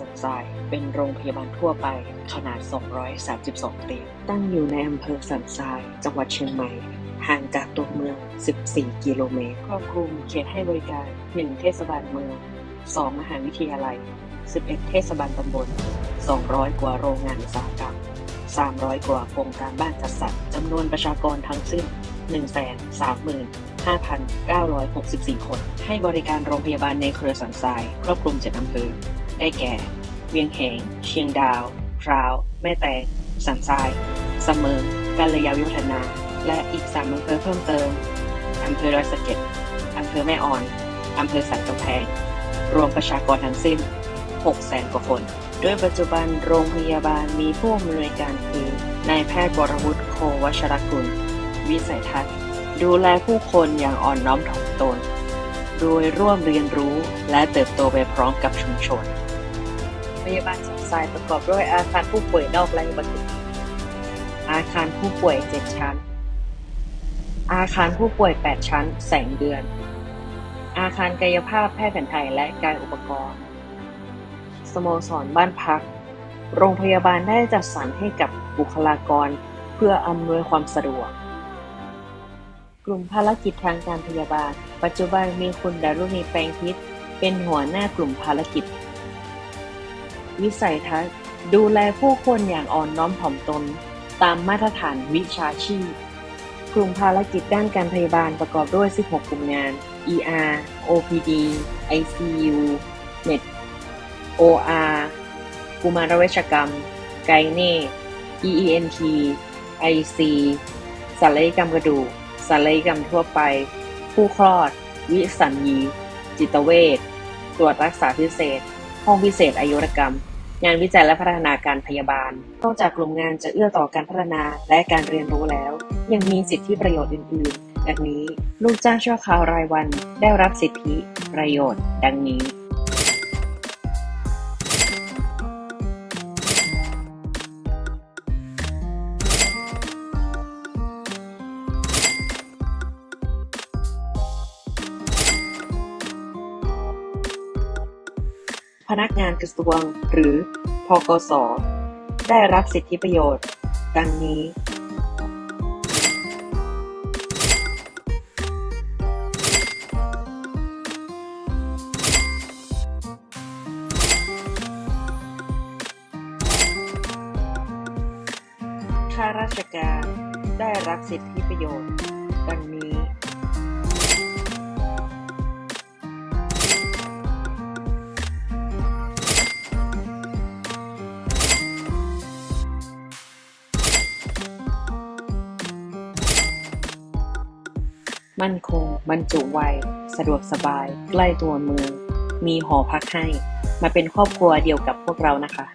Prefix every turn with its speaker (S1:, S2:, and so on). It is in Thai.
S1: สันทราย เป็นโรงพยาบาลทั่วไปขนาด 232 เตียง ตั้งอยู่ในอำเภอสันทราย จังหวัดเชียงใหม่ ห่างจากตัวเมือง 14 กิโลเมตร ครอบคลุมเขตให้บริการ 1 เทศบาลเมือง 2 มหาวิทยาลัย 11 เทศบาลตำบล 200 กว่าโรงงานอุตสาหกรรม 300 กว่าโครงการบ้านจัดสรรจำนวนประชากรทั้งสิ้น 135,964 คน ให้บริการโรงพยาบาลในเครือสันทราย ครอบคลุม 7 อำเภอ ได้แก่ เวียงแหง เชียงดาวพร้าว แม่แตงสันทรายเสมิงกาลยาวิวัฒนา และอีก3อำเภอเพิ่มเติมอำเภอดอยสะเก็ดอำเภอแม่อ่อนอำเภอสันกำแพง รวมประชากรทั้งสิ้น600,000กว่าคนด้วยปัจจุบันโรงพยาบาลมีผู้อำนวยการคือนายแพทย์วรวุฒิโควชรกุล วิสัยทัศน์ ดูแลผู้คนอย่างอ่อนน้อมถ่อมตน โดยร่วมเรียนรู้และเติบโตไปพร้อมกับชุมชน พยาบาลสันทรายประกอบด้วยอาคารผู้ป่วยนอกและอุบัติเหตุอาคารผู้ป่วย 7 ชั้น อาคารผู้ป่วย 8 ชั้น แสงเดือน อาคารกายภาพแพทย์แผนไทยและการอุปกรณ์ สโมสรบ้านพัก โรงพยาบาลได้จัดสรรให้กับบุคลากรเพื่ออำนวยความสะดวก กลุ่มภารกิจทางการพยาบาล ปัจจุบันมีคุณดารุณีแปลงพิษเป็นหัวหน้ากลุ่มภารกิจ วิสัยทัศน์ ดูแลผู้คนอย่างอ่อนน้อมถ่อมตน ตามมาตรฐานวิชาชีพ กลุ่มภารกิจด้านการพยาบาลประกอบด้วย 16 กลุ่มงาน ER OPD ICU Med OR กุมารเวชกรรม ไกเน่ EENT IC ศัลยกรรมกระดูกศัลยกรรมทั่วไป ผู้คลอด วิสัญญี จิตเวชตรวจรักษาพิเศษ ห้องพิเศษอายุรกรรม งานวิจัยและพัฒนาการพยาบาล นอกจากกลุ่มงานจะเอื้อต่อการพัฒนาและการเรียนรู้แล้ว ยังมีสิทธิประโยชน์อื่นๆ ดังนี้ ลูกจ้างชั่วคราวรายวันได้รับสิทธิประโยชน์ ดังนี้ พนักงานกระทรวง หรือพกส ได้รับสิทธิประโยชน์ ดังนี้ ข้าราชการได้รับสิทธิประโยชน์ ดังนี้ มั่นคง บรรจุไว สะดวกสบาย ใกล้ตัวเมือง มีหอพักให้ มาเป็นครอบครัวเดียวกับพวกเรานะคะ